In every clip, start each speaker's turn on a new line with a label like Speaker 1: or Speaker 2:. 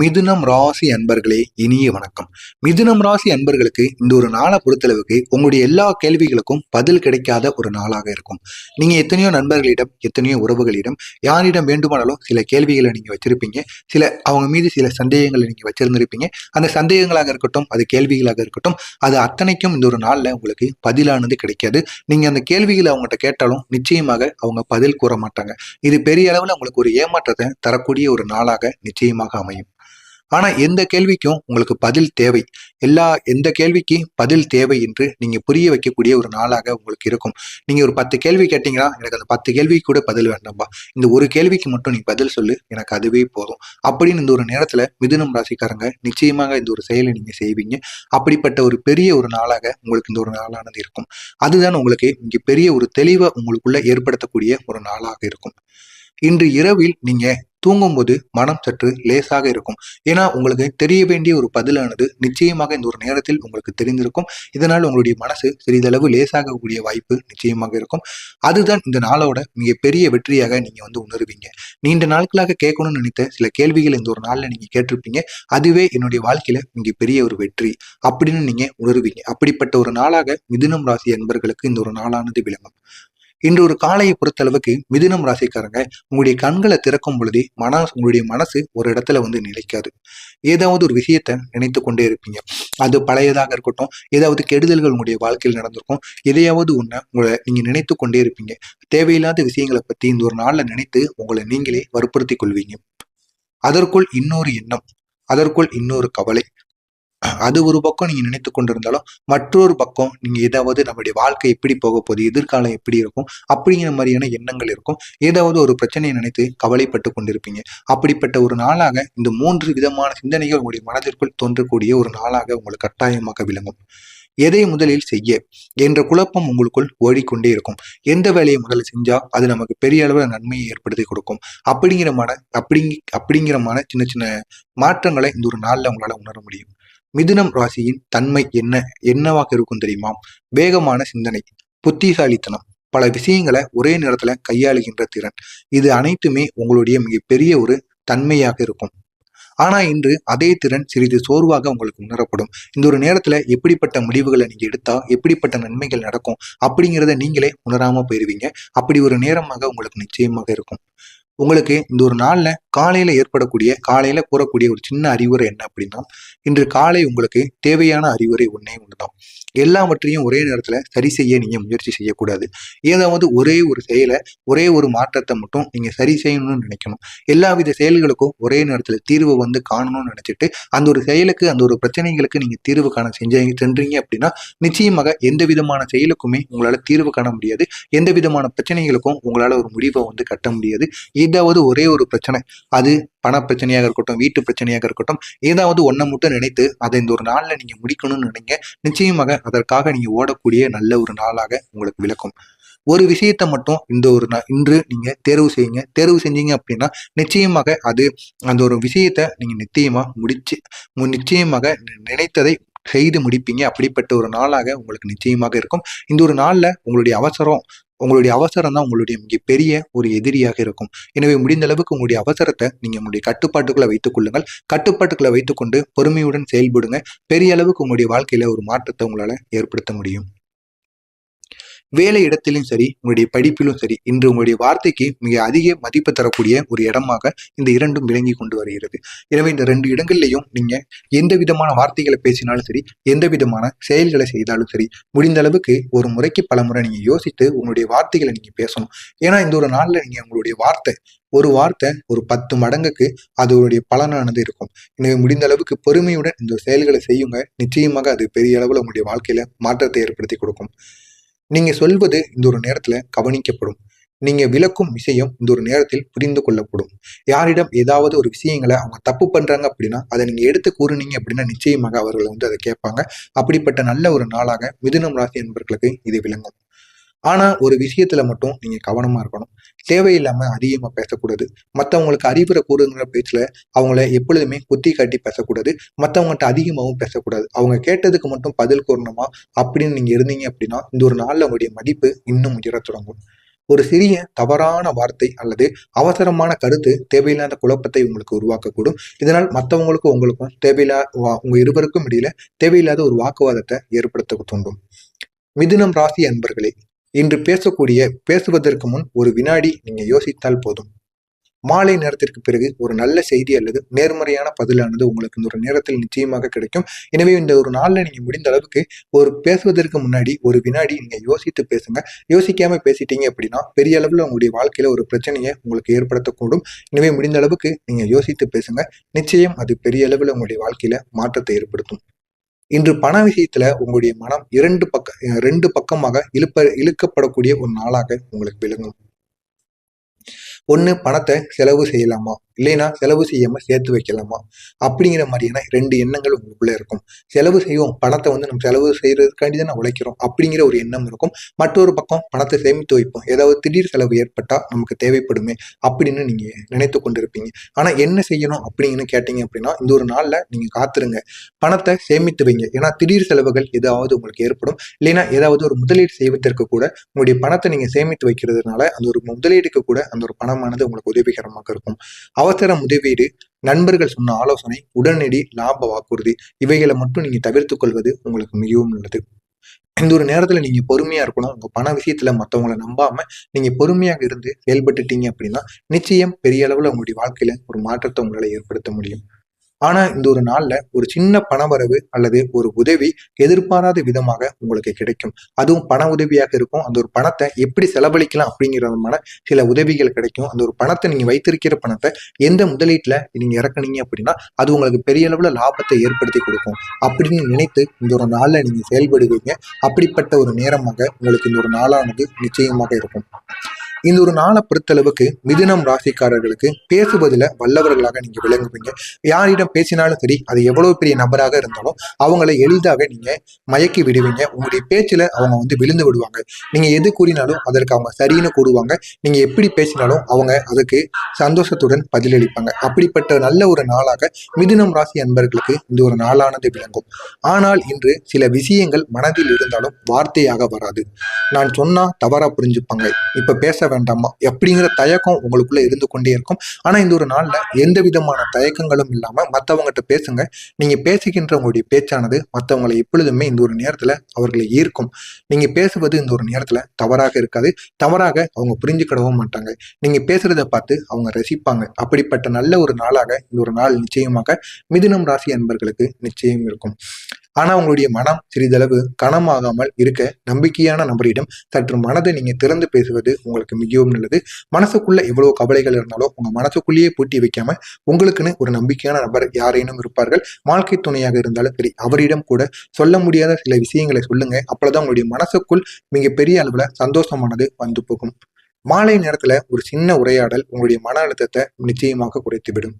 Speaker 1: மிதுனம் ராசி அன்பர்களே இனிய வணக்கம். மிதுனம் ராசி அன்பர்களுக்கு இந்த ஒரு நாளை பொறுத்தளவுக்கு உங்களுடைய எல்லா கேள்விகளுக்கும் பதில் கிடைக்காத ஒரு நாளாக இருக்கும். நீங்க எத்தனையோ நண்பர்களிடம் எத்தனையோ உறவுகளிடம் யாரிடம் வேண்டுமானாலும் சில கேள்விகளை நீங்க வச்சிருப்பீங்க. சில அவங்க மீது சில சந்தேகங்களை நீங்க வச்சிருந்திருப்பீங்க. அந்த சந்தேகங்களாக இருக்கட்டும் அது கேள்விகளாக இருக்கட்டும் அது அத்தனைக்கும் இந்த ஒரு நாளில் உங்களுக்கு பதிலானது கிடைக்காது. நீங்க அந்த கேள்விகளை அவங்ககிட்ட கேட்டாலும் நிச்சயமாக அவங்க பதில் கூற மாட்டாங்க. இது பெரிய அளவில் உங்களுக்கு ஒரு ஏமாற்றத்தை தரக்கூடிய ஒரு நாளாக நிச்சயமாக அமையும். ஆனா எந்த கேள்விக்கும் உங்களுக்கு பதில் தேவை. எல்லா எந்த கேள்விக்கு பதில் தேவை என்று நீங்க புரிய வைக்கக்கூடிய ஒரு நாளாக உங்களுக்கு இருக்கும். நீங்க ஒரு பத்து கேள்வி கேட்டீங்கன்னா எனக்கு அந்த பத்து கேள்விக்கு கூட பதில் வேண்டாம்பா. இந்த ஒரு கேள்விக்கு மட்டும் நீ பதில் சொல்லு எனக்கு அதுவே போதும். அப்படின்னு இந்த ஒரு நேரத்துல மிதுனம் ராசிக்காரங்க நிச்சயமாக இந்த ஒரு செயலை நீங்க செய்வீங்க. அப்படிப்பட்ட ஒரு பெரிய ஒரு நாளாக உங்களுக்கு இந்த ஒரு நாளானது இருக்கும். அதுதான் உங்களுக்கு இங்க பெரிய ஒரு தெளிவை உங்களுக்குள்ள ஏற்படுத்தக்கூடிய ஒரு நாளாக இருக்கும். இன்று இரவில் நீங்க தூங்கும்போது மனம் சற்று லேசாக இருக்கும். ஏன்னா உங்களுக்கு தெரிய வேண்டிய ஒரு பதிலானது நிச்சயமாக இந்த ஒரு நேரத்தில் உங்களுக்கு தெரிந்திருக்கும். இதனால் உங்களுடைய மனசு சிறிதளவு லேசாகக்கூடிய வாய்ப்பு நிச்சயமாக இருக்கும். அதுதான் இந்த நாளோட மிகப்பெரிய வெற்றியாக நீங்க வந்து உணர்வீங்க. நீண்ட நாட்களாக கேட்கணும்னு நினைத்த சில கேள்விகள் இந்த ஒரு நாள்ல நீங்க கேட்டிருப்பீங்க. அதுவே என்னுடைய வாழ்க்கையில மிகப்பெரிய ஒரு வெற்றி அப்படின்னு நீங்க உணர்வீங்க. அப்படிப்பட்ட ஒரு நாளாக மிதுனம் ராசி அன்பர்களுக்கு இந்த ஒரு நாளானது விளங்கும். இன்று ஒரு காலையை பொறுத்தளவுக்கு மிதுனம் ராசிக்காரங்க உங்களுடைய கண்களை திறக்கும் பொழுதே மன உங்களுடைய மனசு ஒரு இடத்துல வந்து நிலைக்காது. ஏதாவது ஒரு விஷயத்த நினைத்து கொண்டே இருப்பீங்க. அது பழையதாக இருக்கட்டும் ஏதாவது கெடுதல்கள் உங்களுடைய வாழ்க்கையில் நடந்திருக்கும் எதையாவது ஒண்ணு உங்களை நீங்கள் நினைத்து கொண்டே இருப்பீங்க. தேவையில்லாத விஷயங்களை பற்றி இந்த ஒரு நாளில் நினைத்து உங்களை நீங்களே வற்புறுத்தி கொள்வீங்க. அதற்குள் இன்னொரு எண்ணம் அதற்குள் இன்னொரு கவலை. அது ஒரு பக்கம் நீங்க நினைத்து கொண்டிருந்தாலும் மற்றொரு பக்கம் நீங்க ஏதாவது நம்மளுடைய வாழ்க்கை எப்படி போக போகுது எதிர்காலம் எப்படி இருக்கும் அப்படிங்கிற மாதிரியான எண்ணங்கள் இருக்கும். ஏதாவது ஒரு பிரச்சனையை நினைத்து கவலைப்பட்டு கொண்டிருப்பீங்க. அப்படிப்பட்ட ஒரு நாளாக இந்த மூன்று விதமான சிந்தனைகள் உங்களுடைய மனதிற்குள் தோன்றக்கூடிய ஒரு நாளாக உங்களுக்கு கட்டாயமாக விளங்கும். எதை முதலில் செய்ய என்ற குழப்பம் உங்களுக்குள் ஓடிக்கொண்டே இருக்கும். எந்த வேலையை முதல்ல செஞ்சா அது நமக்கு பெரிய அளவில் நன்மையை ஏற்படுத்தி கொடுக்கும். அப்படிங்கிற மன அப்படிங்க அப்படிங்கிற மன சின்ன சின்ன மாற்றங்களை இந்த ஒரு நாளில் உங்களால் உணர முடியும். மிதுனம் ராசியின் தன்மை என்ன? என்னவாக இருக்கும் தெரியுமா? வேகமான சிந்தனை புத்திசாலித்தனம் பல விஷயங்களை ஒரே நேரத்துல கையாளுகின்ற திறன். இது அனைத்துமே உங்களுடைய மிகப்பெரிய ஒரு தன்மையாக இருக்கும். ஆனா இன்று அதே திறன் சிறிது சோர்வாக உங்களுக்கு உணரப்படும். இந்த ஒரு நேரத்துல எப்படிப்பட்ட முடிவுகளை நீங்க எடுத்தா எப்படிப்பட்ட நன்மைகள் நடக்கும் அப்படிங்கிறத நீங்களே உணராம போயிருவீங்க. அப்படி ஒரு நேரமாக உங்களுக்கு நிச்சயமாக இருக்கும். உங்களுக்கு இந்த ஒரு நாளில் காலையில் ஏற்படக்கூடிய காலையில் கூறக்கூடிய ஒரு சின்ன அறிவுரை என்ன அப்படின்னா இன்று காலை உங்களுக்கு தேவையான அறிவுரை ஒன்றே ஒன்றுதான் எல்லாவற்றையும் ஒரே நேரத்தில் சரி செய்ய நீங்கள் முயற்சி செய்யக்கூடாது. ஏதாவது ஒரே ஒரு செயலை ஒரே ஒரு மாற்றத்தை மட்டும் நீங்கள் சரி செய்யணும்னு நினைக்கணும். எல்லா வித செயல்களுக்கும் ஒரே நேரத்தில் தீர்வு வந்து காணணும்னு நினச்சிட்டு அந்த ஒரு செயலுக்கு அந்த ஒரு பிரச்சனைகளுக்கு நீங்கள் தீர்வு காண செஞ்ச சென்றீங்க அப்படின்னா நிச்சயமாக எந்த விதமான செயலுக்குமே உங்களால் தீர்வு காண முடியாது. எந்த விதமான பிரச்சனைகளுக்கும் உங்களால் ஒரு முடிவை வந்து கட்ட முடியாது. ஏதாவது ஒரே ஒரு பிரச்சனை அது பண பிரச்சனையாக இருக்கட்டும் வீட்டு பிரச்சனையாக இருக்கட்டும் ஏதாவது ஒன்றை மட்டும் நினைத்து அதை இந்த ஒரு நாளில் நீங்கள் முடிக்கணும்னு நினைங்க. நிச்சயமாக அதற்காக நீங்கள் ஓடக்கூடிய நல்ல ஒரு நாளாக உங்களுக்கு விளக்கும். ஒரு விஷயத்தை மட்டும் இந்த ஒரு இன்று நீங்கள் தேர்வு செய்யுங்க. தேர்வு செஞ்சீங்க அப்படின்னா நிச்சயமாக அது அந்த ஒரு விஷயத்த நீங்கள் நிச்சயமாக முடிச்சு நிச்சயமாக நினைத்ததை செய்து முடிப்பீங்க. அப்படிப்பட்ட ஒரு நாளாக உங்களுக்கு நிச்சயமாக இருக்கும். இந்த ஒரு நாளில் உங்களுடைய அவசரம் உங்களுடைய அவசரம் தான் உங்களுடைய மிகப்பெரிய ஒரு எதிரியாக இருக்கும். எனவே முடிந்த அளவுக்கு உங்களுடைய அவசரத்தை நீங்கள் உங்களுடைய கட்டுப்பாட்டுக்குள்ளே வைத்துக் கொள்ளுங்கள். கட்டுப்பாட்டுக்குள்ளே வைத்துக்கொண்டு பொறுமையுடன் செயல்படுங்க. பெரிய அளவுக்கு உங்களுடைய வாழ்க்கையில் ஒரு மாற்றத்தை உங்களால் ஏற்படுத்த முடியும். வேலை இடத்திலும் சரி உங்களுடைய படிப்பிலும் சரி இன்று உங்களுடைய வார்த்தைக்கு மிக அதிக மதிப்பு தரக்கூடிய ஒரு இடமாக இந்த இரண்டும் விளங்கி கொண்டு வருகிறது. எனவே இந்த ரெண்டு இடங்கள்லையும் நீங்க எந்த விதமான வார்த்தைகளை பேசினாலும் சரி எந்த விதமான செயல்களை செய்தாலும் சரி முடிந்த அளவுக்கு ஒரு முறைக்கு பல முறை நீங்க யோசித்து உங்களுடைய வார்த்தைகளை நீங்க பேசணும். ஏன்னா இந்த ஒரு நாள்ல நீங்க உங்களுடைய வார்த்தை ஒரு வார்த்தை ஒரு பத்து மடங்குக்கு அதோடைய பலனானது இருக்கும். எனவே முடிந்த அளவுக்கு பொறுமையுடன் இந்த செயல்களை செய்யுங்க. நிச்சயமாக அது பெரிய அளவில் உங்களுடைய வாழ்க்கையில மாற்றத்தை ஏற்படுத்தி கொடுக்கும். நீங்க சொல்வது இந்த ஒரு நேரத்துல கவனிக்கப்படும். நீங்க விளக்கும் விஷயம் இந்த ஒரு நேரத்தில் புரிந்து கொள்ளப்படும். யாரிடம் ஏதாவது ஒரு விஷயங்களை அவங்க தப்பு பண்றாங்க அப்படின்னா அதை நீங்க எடுத்து கூறுனீங்க அப்படின்னா நிச்சயமாக அவர்கள் வந்து அதை கேட்பாங்க. அப்படிப்பட்ட நல்ல ஒரு நாளாக மிதுனம் ராசி என்பவர்களுக்கு இது விளங்கும். ஆனா ஒரு விஷயத்துல மட்டும் நீங்க கவனமா இருக்கணும். தேவையில்லாம அதிகமா பேசக்கூடாது. மற்றவங்களுக்கு அறிவுரை கூறுங்கிற பேச்சுல அவங்கள எப்பொழுதுமே குத்தி காட்டி பேசக்கூடாது. மற்றவங்கள்ட்ட அதிகமாகவும் பேசக்கூடாது. அவங்க கேட்டதுக்கு மட்டும் பதில் கூறணுமா? அப்படின்னு நீங்க இருந்தீங்க அப்படின்னா இந்த ஒரு நாள்ல உங்களுடைய மதிப்பு இன்னும் உயர தொடங்கும். ஒரு சிறிய தவறான வார்த்தை அல்லது அவசரமான கருத்து தேவையில்லாத குழப்பத்தை உங்களுக்கு உருவாக்கக்கூடும். இதனால் மற்றவங்களுக்கும் உங்களுக்கும் தேவையில்லா வா- உங்க இருவருக்கும் இடையில தேவையில்லாத ஒரு வாக்குவாதத்தை ஏற்படுத்த தூண்டும். மிதுனம் ராசி அன்பர்களே இன்று பேசக்கூடிய பேசுவதற்கு முன் ஒரு வினாடி நீங்க யோசித்தால் போதும். மாலை நேரத்திற்கு பிறகு ஒரு நல்ல செய்தி அல்லது நேர்மறையான பதிலானது உங்களுக்கு இந்த ஒரு நேரத்தில் நிச்சயமாக கிடைக்கும். எனவே இந்த ஒரு நாளில் நீங்க முடிந்த அளவுக்கு ஒரு பேசுவதற்கு முன்னாடி ஒரு வினாடி நீங்க யோசித்து பேசுங்க. யோசிக்காம பேசிட்டீங்க அப்படின்னா பெரிய அளவில் உங்களுடைய வாழ்க்கையில ஒரு பிரச்சனையை உங்களுக்கு ஏற்படுத்தக்கூடும். எனவே முடிந்த அளவுக்கு நீங்க யோசித்து பேசுங்க. நிச்சயம் அது பெரிய அளவில் உங்களுடைய வாழ்க்கையில மாற்றத்தை ஏற்படுத்தும். இன்று பண விஷயத்துல உங்களுடைய மனம் இரண்டு பக்க ரெண்டு பக்கமாக இழுப்ப இழுக்கப்படக்கூடிய ஒரு நாளாக உங்களுக்கு விளங்கும். ஒன்று பணத்தை செலவு செய்யலாமா? இல்லைன்னா செலவு செய்யாம சேர்த்து வைக்கலாமா? அப்படிங்கிற மாதிரியான ரெண்டு எண்ணங்கள் உங்களுக்குள்ள இருக்கும். செலவு செய்வோம் பணத்தை வந்து நம்ம செலவு செய்யறதுக்காண்டி தான் உழைக்கிறோம் அப்படிங்கிற ஒரு எண்ணம் இருக்கும். மற்றொரு பக்கம் பணத்தை சேமித்து வைப்போம். ஏதாவது திடீர் செலவு ஏற்பட்டா நமக்கு தேவைப்படுமே அப்படின்னு நீங்க நினைத்து கொண்டிருப்பீங்க. ஆனா என்ன செய்யணும் அப்படின்னு கேட்டீங்க அப்படின்னா இந்த ஒரு நாள்ல நீங்க காத்துருங்க. பணத்தை சேமித்து வைங்க. ஏன்னா திடீர் செலவுகள் ஏதாவது உங்களுக்கு ஏற்படும். இல்லைன்னா ஏதாவது ஒரு முதலீடு செய்வதற்கு கூட உங்களுடைய பணத்தை நீங்க சேமித்து வைக்கிறதுனால அந்த ஒரு முதலீடுக்கு கூட அந்த ஒரு பணமானது உங்களுக்கு உதவிகரமாக இருக்கும். அவசர முதலீடு நண்பர்கள் சொன்ன ஆலோசனை உடனடி லாப வாக்குறுதி இவைகளை மட்டும் நீங்க தவிர்த்து கொள்வது உங்களுக்கு மிகவும் நல்லது. இந்த ஒரு நேரத்துல நீங்க பொறுமையா இருக்கணும். உங்க பண விஷயத்துல மத்தவங்களை நம்பாம நீங்க பொறுமையாக இருந்து செயல்பட்டுட்டீங்க அப்படின்னா நிச்சயம் பெரிய அளவுல உங்களுடைய வாழ்க்கையில ஒரு மாற்றத்தை உங்களால ஏற்படுத்த முடியும். ஆனா இந்த ஒரு நாள்ல ஒரு சின்ன பணவரவு அல்லது ஒரு உதவி எதிர்பாராத விதமாக உங்களுக்கு கிடைக்கும். அதுவும் பண உதவியாக இருக்கும். அந்த ஒரு பணத்தை எப்படி செலவழிக்கலாம் அப்படிங்கிறதுமான சில உதவிகள் கிடைக்கும். அந்த ஒரு பணத்தை நீங்க வைத்திருக்கிற பணத்தை எந்த முதலீட்டுல நீங்க இறக்குனீங்க அப்படின்னா அது உங்களுக்கு பெரிய அளவுல லாபத்தை ஏற்படுத்தி கொடுக்கும். அப்படின்னு நினைத்து இந்த ஒரு நாள்ல நீங்க செயல்படுவீங்க. அப்படிப்பட்ட ஒரு நேரமாக உங்களுக்கு இந்த ஒரு நாளானது நிச்சயமாக இருக்கும். இந்த ஒரு நாளை பொறுத்தளவுக்கு மிதுனம் ராசிக்காரர்களுக்கு பேசுவதில் வல்லவர்களாக நீங்கள் விளங்குவீங்க. யாரிடம் பேசினாலும் சரி அது எவ்வளவு பெரிய நபராக இருந்தாலும் அவங்களை எளிதாக நீங்கள் மயக்கி விடுவீங்க. உங்களுடைய பேச்சில் அவங்க வந்து விழுந்து விடுவாங்க. நீங்கள் எது கூறினாலும் அதற்கு அவங்க சரின்னு கூடுவாங்க நீங்கள் எப்படி பேசினாலும் அவங்க அதுக்கு சந்தோஷத்துடன் பதிலளிப்பாங்க. அப்படிப்பட்ட நல்ல ஒரு நாளாக மிதுனம் ராசி அன்பர்களுக்கு இந்த ஒரு நாளானது விளங்கும். ஆனால் இன்று சில விஷயங்கள் மனதில் இருந்தாலும் வார்த்தையாக வராது. நான் சொன்னா தவறா புரிஞ்சுப்பாங்க. இப்ப பேச வேண்டாமா? அப்படிங்கிற தயக்கம் உங்களுக்குள்ள இருந்து கொண்டே இருக்கும். ஆனா இந்த ஒரு நாள்ல எந்த விதமான தயக்கங்களும் இல்லாம மத்தவங்ககிட்ட பேசுங்க. நீங்க பேசுகின்ற உங்களுடைய பேச்சானது மத்தவங்களை எப்பொழுதுமே இந்த ஒரு நேரத்துல அவர்களை ஈர்க்கும். நீங்க பேசுவது இந்த ஒரு நேரத்துல தவறாக இருக்காது. தவறாக அவங்க புரிஞ்சுக்கிடவும் மாட்டாங்க. நீங்க பேசுறத பார்த்து அவங்க ரசிப்பாங்க. அப்படிப்பட்ட நல்ல ஒரு நாளாக இந்த ஒரு நாள் நிச்சயமாக மிதுனம் ராசி அன்பர்களுக்கு நிச்சயம் இருக்கும். ஆனா உங்களுடைய மனம் சிறிதளவு கனமாகாமல் இருக்க நம்பிக்கையான நபரிடம் சற்று மனதை நீங்க திறந்து பேசுவது உங்களுக்கு மிகவும் நல்லது. மனசுக்குள்ள எவ்வளவு கவலைகள் இருந்தாலும் உங்க மனசுக்குள்ளேயே பூட்டி வைக்காம உங்களுக்குன்னு ஒரு நம்பிக்கையான நபர் யாரேனும் இருப்பார்கள். வாழ்க்கை துணையாக இருந்தாலும் சரி அவரிடம் கூட சொல்ல முடியாத சில விஷயங்களை சொல்லுங்க. அப்பொழுதுதான் உங்களுடைய மனசுக்குள் மிக பெரிய அளவுல சந்தோஷமானது வந்து போகும். மாலை நேரத்துல ஒரு சின்ன உரையாடல் உங்களுடைய மன அழுத்தத்தை நிச்சயமாக குறைத்துவிடும்.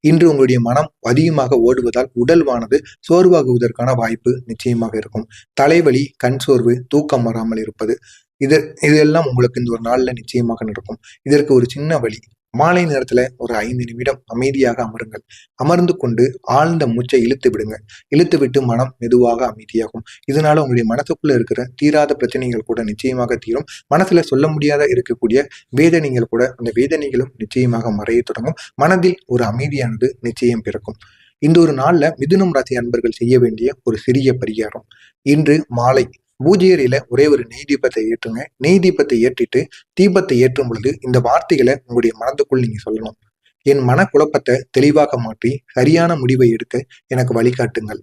Speaker 1: இன்று உங்களுடைய மனம் அதிகமாக ஓடுவதால் உடல்வானது சோர்வாகுவதற்கான வாய்ப்பு நிச்சயமாக இருக்கும். தலைவலி கண் சோர்வு தூக்கம் வராமல் இருப்பது இது இதெல்லாம் உங்களுக்கு இந்த ஒரு நாள்ல நிச்சயமாக நடக்கும். இதற்கு ஒரு சின்ன வழி மாலை நேரத்துல ஒரு ஐந்து நிமிடம் அமைதியாக அமருங்கள். அமர்ந்து கொண்டு ஆழ்ந்த மூச்சை இழுத்து விடுங்க இழுத்து விட்டு மனம் மெதுவாக அமைதியாகும். இதனால உங்களுடைய மனசுக்குள்ள இருக்கிற தீராத பிரச்சனைகள் கூட நிச்சயமாக தீரும். மனசுல சொல்ல முடியாத இருக்கக்கூடிய வேதனைகள் கூட அந்த வேதனைகளும் நிச்சயமாக மறைய தொடங்கும். மனதில் ஒரு அமைதியானது நிச்சயம் பிறக்கும். இந்த ஒரு நாள்ல மிதுனம் ராசி அன்பர்கள் செய்ய வேண்டிய ஒரு சிறிய பரிகாரம். இன்று மாலை பூஜையறையில ஒரே ஒரு நெய் தீபத்தை ஏற்றுங்க. நெய் தீபத்தை ஏற்றிட்டு தீபத்தை ஏற்றும் பொழுது இந்த வார்த்தைகளை உங்களுடைய மனதுக்குள் நீங்க சொல்லணும். என் மனக்குழப்பத்தை தெளிவாக மாற்றி சரியான முடிவை எடுக்க எனக்கு வழிகாட்டுங்கள்.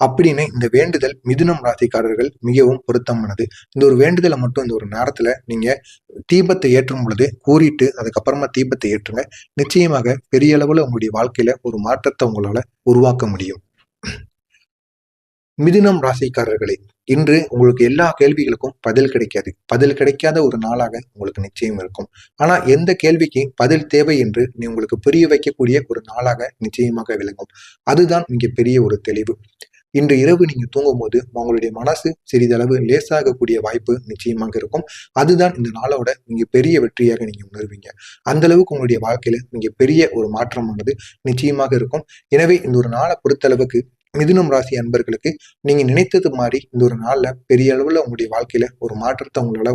Speaker 1: அப்படின்னு இந்த வேண்டுதல் மிதுனம் ராசிக்காரர்கள் மிகவும் பொருத்தமானது. இந்த ஒரு வேண்டுதலை மட்டும் இந்த ஒரு நேரத்துல நீங்க தீபத்தை ஏற்றும் பொழுது கூறிட்டு அதுக்கப்புறமா தீபத்தை ஏற்றுங்க. நிச்சயமாக பெரிய அளவுல உங்களுடைய வாழ்க்கையில ஒரு மாற்றத்தை உங்களால உருவாக்க முடியும். மிதுனம் ராசிக்காரர்களே இன்று உங்களுக்கு எல்லா கேள்விகளுக்கும் பதில் கிடைக்காது. பதில் கிடைக்காத ஒரு நாளாக உங்களுக்கு நிச்சயம் இருக்கும். ஆனா எந்த கேள்விக்கு பதில் தேவை என்று நீ உங்களுக்கு புரிய வைக்கக்கூடிய ஒரு நாளாக நிச்சயமாக விளங்கும். அதுதான் மிக பெரிய ஒரு தெளிவு. இன்று இரவு நீங்க தூங்கும் போது உங்களுடைய மனசு சிறிதளவு லேசாகக்கூடிய வாய்ப்பு நிச்சயமாக இருக்கும். அதுதான் இந்த நாளோட மிக பெரிய வெற்றியாக நீங்க உணர்வீங்க. அந்த அளவுக்கு உங்களுடைய வாழ்க்கையில மிக பெரிய ஒரு மாற்றமானது நிச்சயமாக இருக்கும். எனவே இந்த ஒரு நாளை பொறுத்தளவுக்கு மிதுனம் ராசி அன்பர்களுக்கு நீங்க நினைத்தது மாதிரி இந்த ஒரு நாள்ல பெரிய அளவுல உங்களுடைய வாழ்க்கையில ஒரு மாற்றத்தை உங்களால